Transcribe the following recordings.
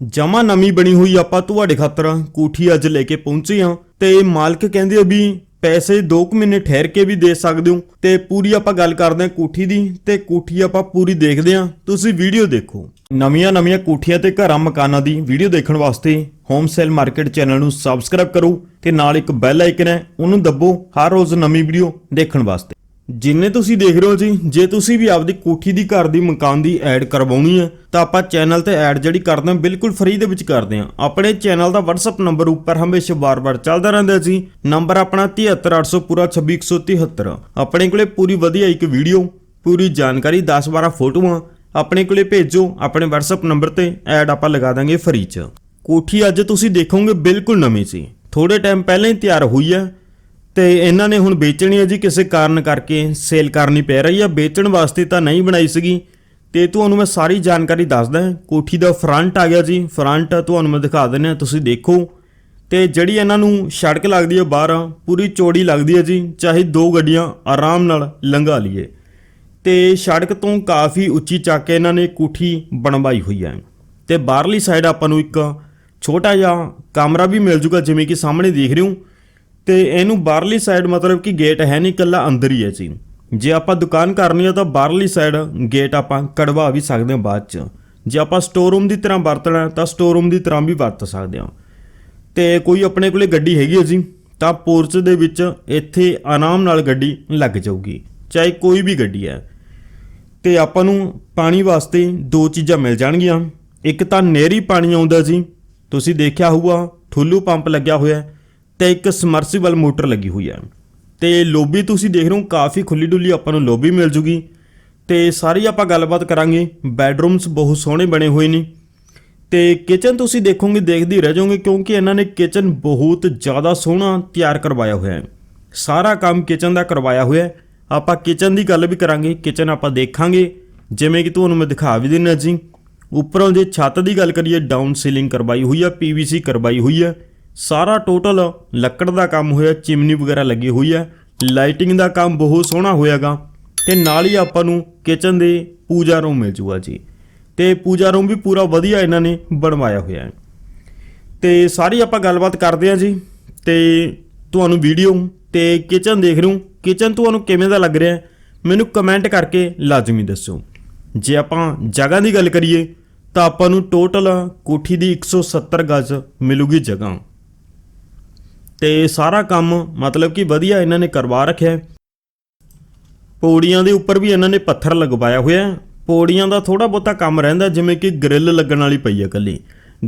ਜਮਾ ਨਵੀਂ ਬਣੀ ਹੋਈ ਆਪਾਂ ਤੁਹਾਡੇ ਖਾਤਰ ਕੋਠੀ ਅੱਜ ਲੈ ਕੇ ਪਹੁੰਚੇ ਹਾਂ ਤੇ ਮਾਲਕ ਕਹਿੰਦੇ ਆ ਵੀ ਪੈਸੇ 2 ਮਹੀਨੇ ਠਹਿਰ ਕੇ ਵੀ ਦੇ ਸਕਦੇ ਹੋ ਤੇ ਪੂਰੀ ਆਪਾਂ ਗੱਲ ਕਰਦੇ ਹਾਂ ਕੋਠੀ ਦੀ ਤੇ ਕੋਠੀ ਆਪਾਂ ਪੂਰੀ ਦੇਖਦੇ ਹਾਂ। ਤੁਸੀਂ ਵੀਡੀਓ ਦੇਖੋ। ਨਵੀਆਂ ਨਵੀਆਂ ਕੋਠੀਆਂ ਤੇ ਘਰਾਂ ਮਕਾਨਾਂ ਦੀ ਵੀਡੀਓ ਦੇਖਣ ਵਾਸਤੇ ਹੋਮ ਸੇਲ ਮਾਰਕੀਟ ਚੈਨਲ ਨੂੰ ਸਬਸਕ੍ਰਾਈਬ ਕਰੋ ਤੇ ਨਾਲ ਇੱਕ ਬੈਲ ਆਈਕਨ ਹੈ, ਉਹਨੂੰ ਦੱਬੋ ਹਰ ਰੋਜ਼ ਨਵੀਂ ਵੀਡੀਓ ਦੇਖਣ ਵਾਸਤੇ। ਜਿੰਨੇ ਤੁਸੀਂ ਦੇਖ ਰਹੇ ਹੋ ਜੀ, ਜੇ ਤੁਸੀਂ ਵੀ ਆਪਦੀ ਕੋਠੀ ਦੀ ਘਰ ਦੀ ਮਕਾਨ ਦੀ ਐਡ ਕਰਵਾਉਣੀ ਹੈ, ਤਾਂ ਆਪਾਂ ਚੈਨਲ ਤੇ ਐਡ ਜਿਹੜੀ ਕਰਦੇ ਹਾਂ, ਬਿਲਕੁਲ ਫ੍ਰੀ ਦੇ ਵਿੱਚ ਕਰਦੇ ਹਾਂ। ਆਪਣੇ ਚੈਨਲ ਦਾ WhatsApp ਨੰਬਰ ਉੱਪਰ ਹਮੇਸ਼ਾ ਬਾਰ-ਬਾਰ ਚੱਲਦਾ ਰਹਿੰਦਾ ਜੀ। ਨੰਬਰ ਆਪਣਾ 73800 ਪੂਰਾ 26173 ਆਪਣੇ ਕੋਲੇ ਪੂਰੀ ਵਧੀਆ ਇੱਕ ਵੀਡੀਓ ਪੂਰੀ ਜਾਣਕਾਰੀ 10-12 ਫੋਟੋਆਂ ਆਪਣੇ ਕੋਲੇ ਭੇਜੋ, ਆਪਣੇ WhatsApp ਨੰਬਰ ਤੇ ਐਡ ਆਪਾਂ ਲਗਾ ਦਾਂਗੇ ਫ੍ਰੀ ਚ। ਕੋਠੀ ਅੱਜ ਤੁਸੀਂ ਦੇਖੋਗੇ ਬਿਲਕੁਲ ਨਵੀਂ ਸੀ। ਥੋੜੇ ਟਾਈਮ ਪਹਿਲਾਂ ਹੀ ਤਿਆਰ ਹੋਈ ਹੈ। ਤੇ ਇਹਨਾਂ ਨੇ ਹੁਣ ਵੇਚਣੀ ਹੈ ਜੀ, ਕਿਸੇ ਕਾਰਨ ਕਰਕੇ ਸੇਲ ਕਰਨੀ ਪੈ ਰਹੀ ਹੈ ਵੇਚਣ ਵਾਸਤੇ ਤਾਂ ਨਹੀਂ ਬਣਾਈ ਸੀਗੀ। ਤੇ ਤੁਹਾਨੂੰ ਮੈਂ ਸਾਰੀ ਜਾਣਕਾਰੀ ਦੱਸਦਾ ਕੋਠੀ ਦਾ ਫਰੰਟ ਆ ਗਿਆ ਜੀ। ਫਰੰਟ ਤੁਹਾਨੂੰ ਮੈਂ ਦਿਖਾ ਦਿੰਦਾ ਤੁਸੀਂ ਦੇਖੋ। ਤੇ ਜਿਹੜੀ ਇਹਨਾਂ ਨੂੰ ਸੜਕ ਲੱਗਦੀ ਹੈ ਬਾਹਰ, ਪੂਰੀ ਚੌੜੀ ਲੱਗਦੀ ਹੈ ਜੀ। ਚਾਹੇ ਦੋ ਗੱਡੀਆਂ ਆਰਾਮ ਨਾਲ ਲੰਘਾ ਲਈਏ। ਤੇ ਸੜਕ ਤੋਂ ਕਾਫੀ ਉੱਚੀ ਚੱਕ ਕੇ ਇਹਨਾਂ ਨੇ ਕੋਠੀ ਬਣਵਾਈ ਹੋਈ ਹੈ ਤੇ ਬਾਹਰਲੀ ਸਾਈਡ ਆਪਾਂ ਨੂੰ ਇੱਕ ਛੋਟਾ ਜਿਹਾ ਕਮਰਾ ਵੀ ਮਿਲ ਜੂਗਾ, ਜਿਵੇਂ ਕਿ ਸਾਹਮਣੇ ਦੇਖ ਰਹੇ ਹੋ। ਤੇ ਇਹਨੂੰ ਬਾਹਰਲੀ ਸਾਈਡ ਮਤਲਬ ਕਿ ਗੇਟ ਹੈ ਨਹੀਂ, ਇਕੱਲਾ ਅੰਦਰ ਹੀ ਹੈ ਜੀ ਜੇ ਆਪਾਂ ਦੁਕਾਨ ਕਰਨੀ ਹੈ ਤਾਂ ਬਾਹਰਲੀ ਸਾਈਡ ਗੇਟ ਆਪਾਂ ਕਢਵਾ ਵੀ ਸਕਦੇ ਹਾਂ ਬਾਅਦ ਚ। ਜੇ ਆਪਾਂ ਸਟੋਰ ਰੂਮ ਦੀ ਤਰ੍ਹਾਂ ਵਰਤਣਾ ਤਾਂ ਸਟੋਰ ਰੂਮ ਦੀ ਤਰ੍ਹਾਂ ਵੀ ਵਰਤ ਸਕਦੇ ਹਾਂ। ਤੇ ਕੋਈ ਆਪਣੇ ਕੋਲੇ ਗੱਡੀ ਹੈਗੀ ਹੈ ਜੀ, ਤਾਂ ਪੋਰਚ ਦੇ ਵਿੱਚ ਇੱਥੇ ਆਰਾਮ ਨਾਲ ਗੱਡੀ ਲੱਗ ਜਾਊਗੀ, ਚਾਹੇ ਕੋਈ ਵੀ ਗੱਡੀ ਹੈ। ਤੇ ਆਪਾਂ ਨੂੰ ਪਾਣੀ ਵਾਸਤੇ ਦੋ ਚੀਜ਼ਾਂ ਮਿਲ ਜਾਣਗੀਆਂ। ਇੱਕ ਤਾਂ ਨਹਿਰੀ ਪਾਣੀ ਆਉਂਦਾ ਜੀ, ਤੁਸੀਂ ਦੇਖਿਆ ਹੋਊਗਾ ਠੁੱਲੂ ਪੰਪ ਲੱਗਿਆ ਹੋਇਆ ਹੈ। ਤੇ ਇੱਕ ਸਮਰਸੀਬਲ ਮੋਟਰ ਲੱਗੀ ਹੋਈ ਹੈ। ਤੇ ਲੋਬੀ ਤੁਸੀਂ ਦੇਖ ਰਹੇ ਹੋ, ਕਾਫੀ ਖੁੱਲੀ ਡੁੱਲੀ ਆਪਾਂ ਨੂੰ ਲੋਬੀ ਮਿਲ ਜੂਗੀ। ਤੇ ਸਾਰੀ ਆਪਾਂ ਗੱਲਬਾਤ ਕਰਾਂਗੇ ਬੈਡਰੂਮਸ ਬਹੁਤ ਸੋਹਣੇ ਬਣੇ ਹੋਏ ਨੇ। ਤੇ ਕਿਚਨ ਤੁਸੀਂ ਦੇਖੋਗੇ, ਦੇਖਦੀ ਰਹਿ ਜਾਓਗੇ, ਕਿਉਂਕਿ ਇਹਨਾਂ ਨੇ ਕਿਚਨ ਬਹੁਤ ਜ਼ਿਆਦਾ ਸੋਹਣਾ ਤਿਆਰ ਕਰਵਾਇਆ ਹੋਇਆ ਹੈ। ਸਾਰਾ ਕੰਮ ਕਿਚਨ ਦਾ ਕਰਵਾਇਆ ਹੋਇਆ ਹੈ। ਆਪਾਂ ਕਿਚਨ ਦੀ ਗੱਲ ਵੀ ਕਰਾਂਗੇ ਕਿਚਨ ਆਪਾਂ ਦੇਖਾਂਗੇ। ਜਿਵੇਂ ਕਿ ਤੁਹਾਨੂੰ ਮੈਂ ਦਿਖਾ ਵੀ ਦਿੰਨਾ ਜੀ। ਉੱਪਰੋਂ ਜੇ ਛੱਤ ਦੀ ਗੱਲ ਕਰੀਏ ਡਾਊਨ ਸੀਲਿੰਗ ਕਰਵਾਈ ਹੋਈ ਹੈ ਪੀਵੀਸੀ ਕਰਵਾਈ ਹੋਈ ਹੈ ਸਾਰਾ ਟੋਟਲ ਲੱਕੜ ਦਾ ਕੰਮ ਹੋਇਆ, ਚਿਮਨੀ ਵਗੈਰਾ ਲੱਗੀ ਹੋਈ ਹੈ। ਲਾਈਟਿੰਗ ਦਾ ਕੰਮ ਬਹੁਤ ਸੋਹਣਾ ਹੋਇਆਗਾ। ਤੇ ਨਾਲ ਹੀ ਆਪਾਂ ਨੂੰ ਕਿਚਨ ਦੇ ਪੂਜਾ ਰੂਮ ਮਿਲ ਜੂਗਾ ਜੀ। ਤੇ ਪੂਜਾ ਰੂਮ ਵੀ ਪੂਰਾ ਵਧੀਆ ਇਹਨਾਂ ਨੇ ਬਣਵਾਇਆ ਹੋਇਆ ਹੈ। ਤੇ ਸਾਰੀ ਆਪਾਂ ਗੱਲਬਾਤ ਕਰਦੇ ਹਾਂ ਜੀ। ਤੇ ਤੁਹਾਨੂੰ ਵੀਡੀਓ ਤੇ ਕਿਚਨ ਦੇਖ ਰਹੇ ਹੋ। ਕਿਚਨ ਤੁਹਾਨੂੰ ਕਿਵੇਂ ਦਾ ਲੱਗ ਰਿਹਾ ਮੈਨੂੰ ਕਮੈਂਟ ਕਰਕੇ ਲਾਜ਼ਮੀ ਦੱਸੋ ਜੇ ਆਪਾਂ ਜਗ੍ਹਾ ਦੀ ਗੱਲ ਕਰੀਏ, ਤਾਂ ਆਪਾਂ ਨੂੰ ਟੋਟਲ ਕੋਠੀ ਦੀ 170 ਗਜ਼ ਮਿਲੂਗੀ ਜਗ੍ਹਾ। ਤੇ ਸਾਰਾ ਕੰਮ ਮਤਲਬ ਕਿ ਵਧੀਆ ਇਹਨਾਂ ਨੇ ਕਰਵਾ ਰੱਖਿਆ ਪੌੜੀਆਂ ਦੇ ਉੱਪਰ ਵੀ ਇਹਨਾਂ ਨੇ ਪੱਥਰ ਲਗਵਾਇਆ ਹੋਇਆ ਪੌੜੀਆਂ ਦਾ ਥੋੜਾ ਬਹੁਤਾ ਕੰਮ ਰਹਿੰਦਾ ਜਿਵੇਂ ਕਿ ਗ੍ਰਿਲ ਲੱਗਣ ਵਾਲੀ ਪਈ ਹੈ ਕੱਲੀ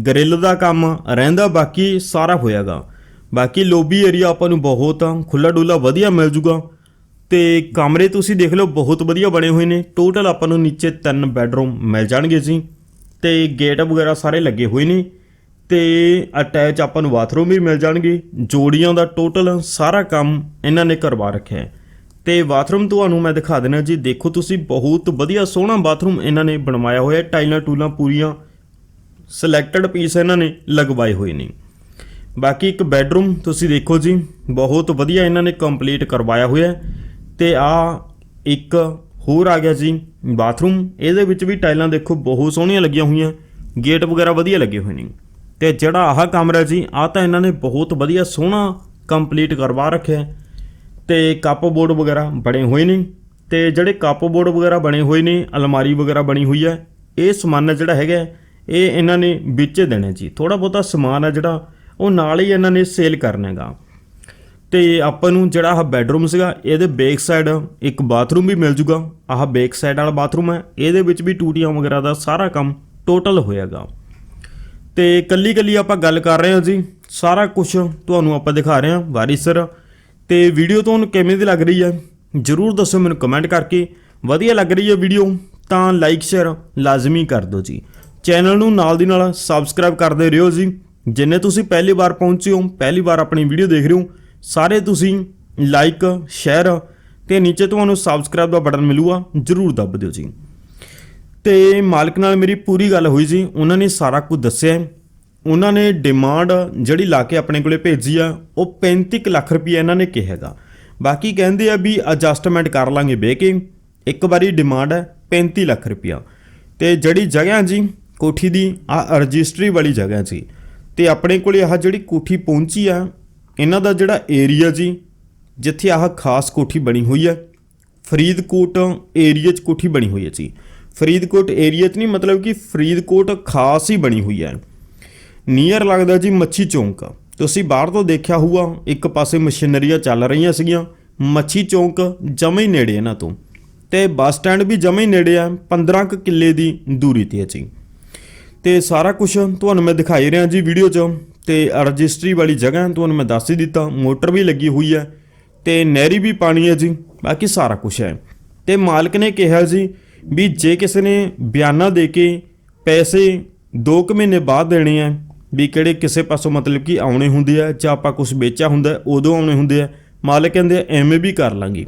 ਗ੍ਰਿਲ ਦਾ ਕੰਮ ਰਹਿੰਦਾ, ਬਾਕੀ ਸਾਰਾ ਹੋਇਆਗਾ। ਬਾਕੀ ਲੋਬੀ ਏਰੀਆ ਆਪਾਂ ਨੂੰ ਬਹੁਤ ਖੁੱਲਾ ਡੁੱਲਾ ਵਧੀਆ ਮਿਲ ਜੂਗਾ। ਤੇ ਕਮਰੇ ਤੁਸੀਂ ਦੇਖ ਲਓ, ਬਹੁਤ ਵਧੀਆ ਬਣੇ ਹੋਏ ਨੇ। ਟੋਟਲ ਆਪਾਂ ਨੂੰ ਨੀਚੇ ਤਿੰਨ ਬੈੱਡਰੂਮ ਮਿਲ ਜਾਣਗੇ ਜੀ। ਤੇ ਗੇਟ ਵਗੈਰਾ ਸਾਰੇ ਲੱਗੇ ਹੋਏ ਨੇ। ਤੇ ਅਟੈਚ ਆਪਾਂ ਨੂੰ ਬਾਥਰੂਮ ਵੀ ਮਿਲ ਜਾਣਗੇ। ਜੋੜੀਆਂ ਦਾ ਟੋਟਲ ਸਾਰਾ ਕੰਮ ਇਹਨਾਂ ਨੇ ਕਰਵਾ ਰੱਖਿਆ ਹੈ। ਤੇ ਬਾਥਰੂਮ ਤੁਹਾਨੂੰ ਮੈਂ ਦਿਖਾ ਦੇਣਾ ਜੀ। ਦੇਖੋ ਤੁਸੀਂ, ਬਹੁਤ ਵਧੀਆ ਸੋਹਣਾ ਬਾਥਰੂਮ ਇਹਨਾਂ ਨੇ ਬਣਵਾਇਆ ਹੋਇਆ ਹੈ। ਟਾਈਲਾਂ ਟੂਲਾਂ ਪੂਰੀਆਂ ਸਿਲੈਕਟਡ ਪੀਸ ਇਹਨਾਂ ਨੇ ਲਗਵਾਏ ਹੋਏ ਨੇ। ਬਾਕੀ ਇੱਕ ਬੈੱਡਰੂਮ ਤੁਸੀਂ ਦੇਖੋ ਜੀ, ਬਹੁਤ ਵਧੀਆ ਇਹਨਾਂ ਨੇ ਕੰਪਲੀਟ ਕਰਵਾਇਆ ਹੋਇਆ ਹੈ। ਤੇ ਆ ਇੱਕ ਹੋਰ ਆ ਗਿਆ ਜੀ ਬਾਥਰੂਮ ਇਹਦੇ ਵਿੱਚ ਵੀ ਟਾਈਲਾਂ ਦੇਖੋ, ਬਹੁਤ ਸੋਹਣੀਆਂ ਲੱਗੀਆਂ ਹੋਈਆਂ। ਗੇਟ ਵਗੈਰਾ ਵਧੀਆ ਲੱਗੇ ਹੋਏ ਨੇ। ਤੇ ਜਿਹੜਾ ਆਹ ਕਮਰਾ ਜੀ ਆ ਤਾਂ ਇਹਨਾਂ ਨੇ ਬਹੁਤ ਵਧੀਆ ਸੋਹਣਾ ਕੰਪਲੀਟ ਕਰਵਾ ਰੱਖਿਆ ਹੈ। ਤੇ ਕੱਪ ਬੋਰਡ ਵਗੈਰਾ ਬਣੇ ਹੋਏ ਨੇ। ਤੇ ਜਿਹੜੇ ਕੱਪ ਬੋਰਡ ਵਗੈਰਾ ਬਣੇ ਹੋਏ ਨੇ, ਅਲਮਾਰੀ ਵਗੈਰਾ ਬਣੀ ਹੋਈ ਹੈ, ਇਹ ਸਮਾਨ ਜਿਹੜਾ ਹੈਗਾ ਇਹ ਇਹਨਾਂ ਨੇ ਵਿੱਚ ਦੇਣਾ ਜੀ। ਥੋੜਾ ਬਹੁਤਾ ਸਮਾਨ ਹੈ ਜਿਹੜਾ, ਉਹ ਨਾਲ ਹੀ ਇਹਨਾਂ ਨੇ ਸੇਲ ਕਰਨਾ ਹੈਗਾ। ਤੇ ਆਪਾਂ ਨੂੰ ਜਿਹੜਾ ਆਹ ਬੈੱਡਰੂਮ ਸੀਗਾ, ਇਹਦੇ ਬੈਕ ਸਾਈਡ ਇੱਕ ਬਾਥਰੂਮ ਵੀ ਮਿਲ ਜੂਗਾ। ਆਹ ਬੈਕ ਸਾਈਡ ਵਾਲਾ ਬਾਥਰੂਮ ਹੈ, ਇਹਦੇ ਵਿੱਚ ਵੀ ਟੂਟੀਆਂ ਵਗੈਰਾ ਦਾ ਸਾਰਾ ਕੰਮ ਟੋਟਲ ਹੋਇਆਗਾ ਤੇ ਕੱਲੀ ਕੱਲੀ ਆਪਾਂ ਗੱਲ ਕਰ ਰਹੇ ਹਾਂ ਜੀ। ਸਾਰਾ ਕੁਝ ਤੁਹਾਨੂੰ ਆਪਾਂ ਦਿਖਾ ਰਹੇ ਹਾਂ ਵਾਰਿਸਰ ਤੇ ਵੀਡੀਓ ਤੁਹਾਨੂੰ ਕਿਵੇਂ ਦੀ ਲੱਗ ਰਹੀ ਹੈ? ਜਰੂਰ ਦੱਸੋ ਮੈਨੂੰ ਕਮੈਂਟ ਕਰਕੇ। ਵਧੀਆ ਲੱਗ ਰਹੀ ਹੈ ਵੀਡੀਓ, ਤਾਂ ਲਾਈਕ ਸ਼ੇਅਰ ਲਾਜ਼ਮੀ ਕਰ ਦਿਓ ਜੀ। ਚੈਨਲ ਨੂੰ ਨਾਲ ਦੀ ਨਾਲ ਸਬਸਕ੍ਰਾਈਬ ਕਰਦੇ ਰਹੋ ਜੀ। ਜਿੰਨੇ ਤੁਸੀਂ ਪਹਿਲੀ ਵਾਰ ਪਹੁੰਚੇ ਹੋ, ਪਹਿਲੀ ਵਾਰ ਆਪਣੀ ਵੀਡੀਓ ਦੇਖ ਰਹੇ ਹੋ, ਸਾਰੇ ਤੁਸੀਂ ਲਾਈਕ ਸ਼ੇਅਰ ਤੇ ਨੀਚੇ ਤੁਹਾਨੂੰ ਸਬਸਕ੍ਰਾਈਬ ਦਾ ਬਟਨ ਮਿਲੂਗਾ, ਜਰੂਰ ਦੱਬ ਦਿਓ ਜੀ। ਤੇ ਮਾਲਕ ਨਾਲ ਮੇਰੀ ਪੂਰੀ ਗੱਲ ਹੋਈ ਸੀ। ਉਹਨਾਂ ਨੇ ਸਾਰਾ ਕੁਝ ਦੱਸਿਆ। ਉਹਨਾਂ ਨੇ ਡਿਮਾਂਡ ਜਿਹੜੀ ਲਾ ਕੇ ਆਪਣੇ ਕੋਲੇ ਭੇਜੀ ਆ, ਉਹ 35 ਕੁ ਲੱਖ ਰੁਪਏ ਇਹਨਾਂ ਨੇ ਕਿਹਾ ਬਾਕੀ ਕਹਿੰਦੇ ਆ ਵੀ ਐਡਜਸਟਮੈਂਟ ਕਰ ਲਾਂਗੇ ਬਹਿ ਕੇ। ਇੱਕ ਵਾਰੀ ਡਿਮਾਂਡ ਹੈ 35 ਲੱਖ ਰੁਪਇਆ ਤੇ ਜਿਹੜੀ ਜਗ੍ਹਾ ਜੀ, ਕੋਠੀ ਦੀ ਆ ਰਜਿਸਟਰੀ ਵਾਲੀ ਜਗ੍ਹਾ ਜੀ, ਤੇ ਆਪਣੇ ਕੋਲੇ ਆਹ ਜਿਹੜੀ ਕੋਠੀ ਪਹੁੰਚੀ ਆ, ਇਹਨਾਂ ਦਾ ਜਿਹੜਾ ਏਰੀਆ ਜੀ, ਜਿੱਥੇ ਆਹ ਖਾਸ ਕੋਠੀ ਬਣੀ ਹੋਈ ਹੈ ਫਰੀਦਕੋਟ ਏਰੀਆ 'ਚ ਕੋਠੀ ਬਣੀ ਹੋਈ ਹੈ ਜੀ। ਫਰੀਦਕੋਟ ਏਰੀਆ 'ਚ ਨਹੀਂ, ਮਤਲਬ ਕਿ ਫਰੀਦਕੋਟ ਖਾਸ ਹੀ ਬਣੀ ਹੋਈ ਹੈ। ਨੀਅਰ ਲੱਗਦਾ ਜੀ ਮੱਛੀ ਚੌਂਕ। ਤੁਸੀਂ ਬਾਹਰ ਤੋਂ ਦੇਖਿਆ ਹੋਊਗਾ, ਇੱਕ ਪਾਸੇ ਮਸ਼ੀਨਰੀਆਂ ਚੱਲ ਰਹੀਆਂ ਸੀਗੀਆਂ, ਮੱਛੀ ਚੌਂਕ ਜਮੇ ਹੀ ਨੇੜੇ ਇਹਨਾਂ ਤੋਂ। ਤੇ ਬੱਸ ਸਟੈਂਡ ਵੀ ਜਮੇ ਹੀ ਨੇੜੇ ਆ 15 ਕੁ ਕਿੱਲੇ ਦੀ ਦੂਰੀ ਤੇ ਹੈ ਜੀ। ਤੇ ਸਾਰਾ ਕੁਝ ਤੁਹਾਨੂੰ ਮੈਂ ਦਿਖਾਈ ਰਿਹਾ ਜੀ ਵੀਡੀਓ 'ਚ, ਤੇ ਰਜਿਸਟਰੀ ਵਾਲੀ ਜਗ੍ਹਾ ਤੁਹਾਨੂੰ ਮੈਂ ਦੱਸ ਹੀ ਦਿੱਤਾ, ਮੋਟਰ ਵੀ ਲੱਗੀ ਹੋਈ ਹੈ, ਤੇ ਨਹਿਰੀ ਵੀ ਪਾਣੀ ਹੈ ਜੀ, ਬਾਕੀ ਸਾਰਾ ਕੁਝ ਹੈ। ਤੇ ਮਾਲਕ ਨੇ ਕਿਹਾ ਜੀ ਵੀ ਜੇ ਕਿਸੇ ਨੇ ਬਿਆਨਾ ਦੇ ਕੇ ਪੈਸੇ 2 ਕੁ ਮਹੀਨੇ ਬਾਅਦ ਦੇਣੇ ਆ, ਵੀ ਕਿਹੜੇ ਕਿਸੇ ਪਾਸੋਂ ਮਤਲਬ ਕਿ ਆਉਣੇ ਹੁੰਦੇ ਆ ਜਾਂ ਆਪਾਂ ਕੁਝ ਵੇਚਿਆ ਹੁੰਦਾ ਉਦੋਂ ਆਉਣੇ ਹੁੰਦੇ ਆ, ਮਾਲਕ ਕਹਿੰਦੇ ਐਵੇਂ ਵੀ ਕਰ ਲਾਂਗੇ।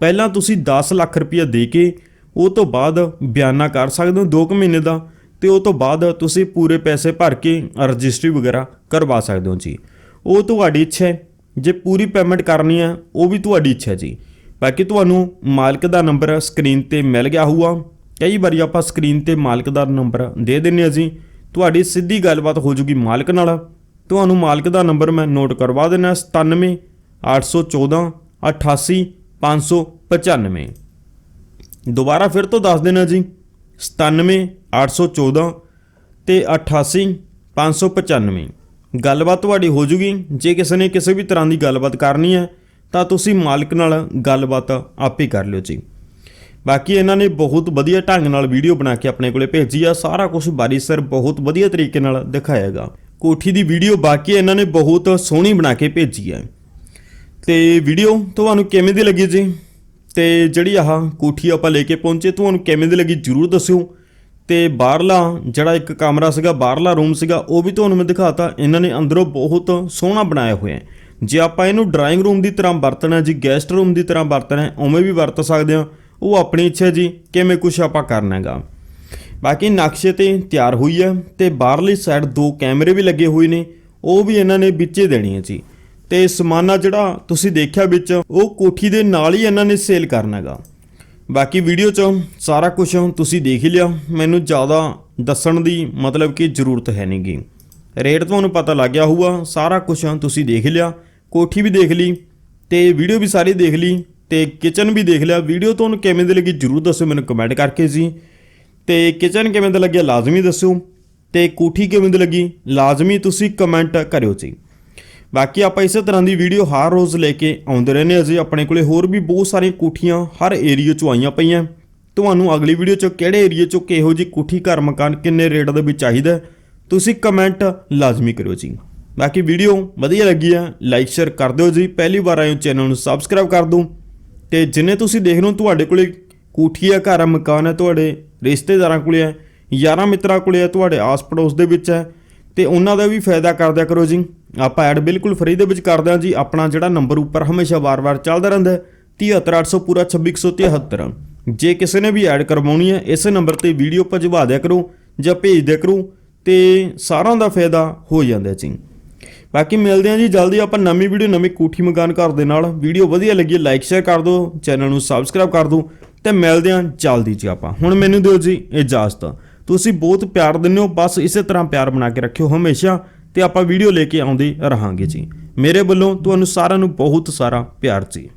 ਪਹਿਲਾਂ ਤੁਸੀਂ 10 ਲੱਖ ਰੁਪਇਆ ਦੇ ਕੇ ਉਹ ਤੋਂ ਬਾਅਦ ਬਿਆਨਾ ਕਰ ਸਕਦੇ ਹੋ 2 ਕੁ ਮਹੀਨੇ ਦਾ ਤੇ ਉਹ ਤੋਂ ਬਾਅਦ ਤੁਸੀਂ ਪੂਰੇ ਪੈਸੇ ਭਰ ਕੇ ਰਜਿਸਟਰੀ ਵਗੈਰਾ ਕਰਵਾ ਸਕਦੇ ਹੋ ਜੀ। ਉਹ ਤੁਹਾਡੀ ਇੱਛਾ ਹੈ। ਜੇ ਪੂਰੀ ਪੇਮੈਂਟ ਕਰਨੀ ਹੈ ਉਹ ਵੀ ਤੁਹਾਡੀ ਇੱਛਾ ਜੀ। ਬਾਕੀ ਤੁਹਾਨੂੰ ਮਾਲਕ ਦਾ ਨੰਬਰ ਸਕਰੀਨ ਤੇ ਮਿਲ ਗਿਆ ਹੋਊਗਾ। ਕਈ ਵਾਰੀ ਆਪਾਂ ਸਕਰੀਨ ਤੇ ਮਾਲਕ ਦਾ ਨੰਬਰ ਦੇ ਦਿੰਨੇ ਆ ਜੀ। ਤੁਹਾਡੀ ਸਿੱਧੀ ਗੱਲਬਾਤ ਹੋ ਜੂਗੀ ਮਾਲਕ ਨਾਲ। ਤੁਹਾਨੂੰ ਮਾਲਕ ਦਾ ਨੰਬਰ ਮੈਂ ਨੋਟ ਕਰਵਾ ਦਿੰਨਾ 97 814 88 595 ਦੁਬਾਰਾ ਫਿਰ ਤੋਂ ਦੱਸ ਦੇਣਾ ਜੀ 97 814 ਤੇ 88 595 ਗੱਲਬਾਤ ਤੁਹਾਡੀ ਹੋ ਜੂਗੀ। ਜੇ ਕਿਸੇ ਨੇ ਕਿਸੇ ਵੀ ਤਰ੍ਹਾਂ ਦੀ ਗੱਲਬਾਤ ਕਰਨੀ ਹੈ ਤਾਂ ਤੁਸੀਂ ਮਾਲਕ ਨਾਲ ਗੱਲਬਾਤ ਆਪੇ ਕਰ ਲਿਓ ਜੀ। ਬਾਕੀ ਇਹਨਾਂ ਨੇ ਬਹੁਤ ਵਧੀਆ ਢੰਗ ਨਾਲ ਵੀਡੀਓ ਬਣਾ ਕੇ ਆਪਣੇ ਕੋਲੇ ਭੇਜੀ ਆ। ਸਾਰਾ ਕੁਝ ਬਾਰੀ ਸਰ ਬਹੁਤ ਵਧੀਆ ਤਰੀਕੇ ਨਾਲ ਦਿਖਾਇਆਗਾ ਕੋਠੀ ਦੀ ਵੀਡੀਓ ਬਾਕੀ ਇਹਨਾਂ ਨੇ ਬਹੁਤ ਸੋਹਣੀ ਬਣਾ ਕੇ ਭੇਜੀ ਹੈ ਤੇ ਵੀਡੀਓ ਤੁਹਾਨੂੰ ਕਿਵੇਂ ਦੀ ਲੱਗੀ ਜੀ? ਤੇ ਜਿਹੜੀ ਆਹ ਕੋਠੀ ਆਪਾਂ ਲੈ ਕੇ ਪਹੁੰਚੇ, ਤੁਹਾਨੂੰ ਕਿਵੇਂ ਦੀ ਲੱਗੀ ਜਰੂਰ ਦੱਸਿਓ। ਤੇ ਬਾਹਰਲਾ ਜਿਹੜਾ ਇੱਕ ਕਮਰਾ ਸੀਗਾ, ਬਾਹਰਲਾ ਰੂਮ ਸੀਗਾ, ਉਹ ਵੀ ਤੁਹਾਨੂੰ ਮੈਂ ਦਿਖਾਤਾ। ਇਹਨਾਂ ਨੇ ਅੰਦਰੋਂ ਬਹੁਤ ਸੋਹਣਾ ਬਣਾਇਆ ਹੋਇਆ ਹੈ। ਜੇ ਆਪਾਂ ਇਹਨੂੰ ਡਰਾਇੰਗ ਰੂਮ ਦੀ ਤਰ੍ਹਾਂ ਵਰਤਣਾ ਜੀ ਗੈਸਟ ਰੂਮ ਦੀ ਤਰ੍ਹਾਂ ਵਰਤਣਾ ਉਵੇਂ ਵੀ ਵਰਤ ਸਕਦੇ ਹਾਂ। ਉਹ ਆਪਣੀ ਇੱਛਾ ਜੀ, ਕਿਵੇਂ ਕੁਝ ਆਪਾਂ ਕਰਨਾ ਹੈਗਾ। ਬਾਕੀ ਨਕਸ਼ੇ ਤੇ ਤਿਆਰ ਹੋਈ ਹੈ ਤੇ ਬਾਹਰਲੀ ਸਾਈਡ ਦੋ ਕੈਮਰੇ ਵੀ ਲੱਗੇ ਹੋਏ ਨੇ, ਉਹ ਵੀ ਇਹਨਾਂ ਨੇ ਵਿੱਚੇ ਦੇਣੀ ਹੈ ਜੀ। ਤੇ ਸਮਾਨਾ ਜਿਹੜਾ ਤੁਸੀਂ ਦੇਖਿਆ ਵਿੱਚ, ਉਹ ਕੋਠੀ ਦੇ ਨਾਲ ਹੀ ਇਹਨਾਂ ਨੇ ਸੇਲ ਕਰਨਾ ਹੈਗਾ। ਬਾਕੀ ਵੀਡੀਓ 'ਚ ਸਾਰਾ ਕੁਝ ਤੁਸੀਂ ਦੇਖ ਹੀ ਲਿਆ। ਮੈਨੂੰ ਜ਼ਿਆਦਾ ਦੱਸਣ ਦੀ ਮਤਲਬ ਕਿ ਜ਼ਰੂਰਤ ਹੈ ਨਹੀਂਗੀ ਰੇਟ ਤੁਹਾਨੂੰ ਪਤਾ ਲੱਗ ਗਿਆ ਹੋਊਗਾ, ਸਾਰਾ ਕੁਝ ਤੁਸੀਂ ਦੇਖ ਲਿਆ। ਕੋਠੀ ਵੀ ਦੇਖ ਲਈ ਤੇ ਵੀਡੀਓ ਵੀ ਸਾਰੀ ਦੇਖ ਲਈ ਤੇ ਕਿਚਨ ਵੀ ਦੇਖ ਲਿਆ। ਵੀਡੀਓ ਤੁਹਾਨੂੰ ਕਿਵੇਂ ਦੀ ਲੱਗੀ ਜਰੂਰ ਦੱਸੋ ਮੈਨੂੰ ਕਮੈਂਟ ਕਰਕੇ ਜੀ। ਤੇ ਕਿਚਨ ਕਿਵੇਂ ਦਾ ਲੱਗਿਆ ਲਾਜ਼ਮੀ ਦੱਸਿਓ। ਤੇ ਕੋਠੀ ਕਿਵੇਂ ਦੀ ਲੱਗੀ, ਲਾਜ਼ਮੀ ਤੁਸੀਂ ਕਮੈਂਟ ਕਰਿਓ ਜੀ। ਬਾਕੀ ਆਪਾਂ ਇਸੇ ਤਰ੍ਹਾਂ ਦੀ ਵੀਡੀਓ ਹਰ ਰੋਜ਼ ਲੈ ਕੇ ਆਉਂਦੇ ਰਹਿੰਦੇ ਹਾਂ ਜੀ। ਆਪਣੇ ਕੋਲੇ ਹੋਰ ਵੀ ਬਹੁਤ ਸਾਰੀਆਂ ਕੋਠੀਆਂ ਹਰ ਏਰੀਆ 'ਚੋਂ ਆਈਆਂ ਪਈਆਂ। ਤੁਹਾਨੂੰ ਅਗਲੀ ਵੀਡੀਓ 'ਚ ਕਿਹੜੇ ਏਰੀਆ 'ਚੋਂ ਕਿਹੋ ਜੀ ਕੋਠੀ ਘਰ ਮਕਾਨ ਕਿੰਨੇ ਰੇਟ ਦੇ ਵਿੱਚ ਚਾਹੀਦਾ ਤੁਸੀਂ ਕਮੈਂਟ ਲਾਜ਼ਮੀ ਕਰਿਓ ਜੀ। ਬਾਕੀ ਵੀਡੀਓ ਵਧੀਆ ਲੱਗੀ ਆ ਲਾਈਕ ਸ਼ੇਅਰ ਕਰ ਦਿਓ ਜੀ। ਪਹਿਲੀ ਵਾਰ ਆਏ ਹੋ ਚੈਨਲ ਨੂੰ ਸਬਸਕ੍ਰਾਈਬ ਕਰ ਦਿਓ ਤੇ ਜਿੰਨੇ ਤੁਸੀਂ ਦੇਖ ਰਹੇ ਹੋ ਤੁਹਾਡੇ ਕੋਲੇ ਕੋਠੀ ਆ, ਘਰ ਆ, ਮਕਾਨ ਹੈ ਤੁਹਾਡੇ ਰਿਸ਼ਤੇਦਾਰਾਂ ਕੋਲੇ ਹੈ ਯਾਰਾਂ ਮਿੱਤਰਾਂ ਕੋਲੇ ਹੈ ਤੁਹਾਡੇ ਆਸ ਪੜੋਸ ਦੇ ਵਿੱਚ ਹੈ ਤੇ ਉਹਨਾਂ ਦਾ ਵੀ ਫਾਇਦਾ ਕਰਦਿਆ ਕਰੋ ਜੀ। ਆਪਾਂ ਐਡ ਬਿਲਕੁਲ ਫ੍ਰੀ ਦੇ ਵਿੱਚ ਕਰਦੇ ਹਾਂ ਜੀ। ਆਪਣਾ ਜਿਹੜਾ ਨੰਬਰ ਉੱਪਰ ਹਮੇਸ਼ਾ ਵਾਰ-ਵਾਰ ਚੱਲਦਾ ਰਹਿੰਦਾ ਹੈ 73800 ਪੂਰਾ 2673 ਜੇ ਕਿਸੇ ਨੇ ਵੀ ਐਡ ਕਰਵਾਉਣੀ ਹੈ, ਇਸੇ ਨੰਬਰ ਤੇ ਵੀਡੀਓ ਭਜਵਾ ਦਿਆ ਕਰੋ ਜਾਂ ਭੇਜ ਦਿਆ ਕਰੋ, ਤੇ ਸਾਰਿਆਂ ਦਾ ਫਾਇਦਾ ਹੋ ਜਾਂਦਾ ਜੀ। ਬਾਕੀ ਮਿਲਦੇ ਹਾਂ ਜੀ ਜਲਦੀ ਆਪਾਂ ਨਵੀਂ ਵੀਡੀਓ, ਨਵੀਂ ਕੋਠੀ ਮਕਾਨ ਘਰ ਦੇ ਨਾਲ। ਵੀਡੀਓ ਵਧੀਆ ਲੱਗੀ ਲਾਈਕ ਸ਼ੇਅਰ ਕਰ ਦਿਓ ਚੈਨਲ ਨੂੰ ਸਬਸਕ੍ਰਾਈਬ ਕਰ ਦਿਓ ਤੇ ਮਿਲਦੇ ਹਾਂ ਜਲਦੀ ਜੀ ਆਪਾਂ। ਹੁਣ ਮੈਨੂੰ ਦਿਓ ਜੀ ਇਜਾਜ਼ਤ। ਤੁਸੀਂ ਬਹੁਤ ਪਿਆਰ ਦਿੰਦੇ ਹੋ, ਬਸ ਇਸੇ ਤਰ੍ਹਾਂ ਪਿਆਰ ਬਣਾ ਕੇ ਰੱਖਿਓ ਹਮੇਸ਼ਾ ਤੇ ਆਪਾਂ ਵੀਡੀਓ ਲੈ ਕੇ ਆਉਂਦੇ ਰਹਾਂਗੇ ਜੀ। ਮੇਰੇ ਵੱਲੋਂ ਤੁਹਾਨੂੰ ਸਾਰਿਆਂ ਨੂੰ ਬਹੁਤ ਸਾਰਾ ਪਿਆਰ ਜੀ।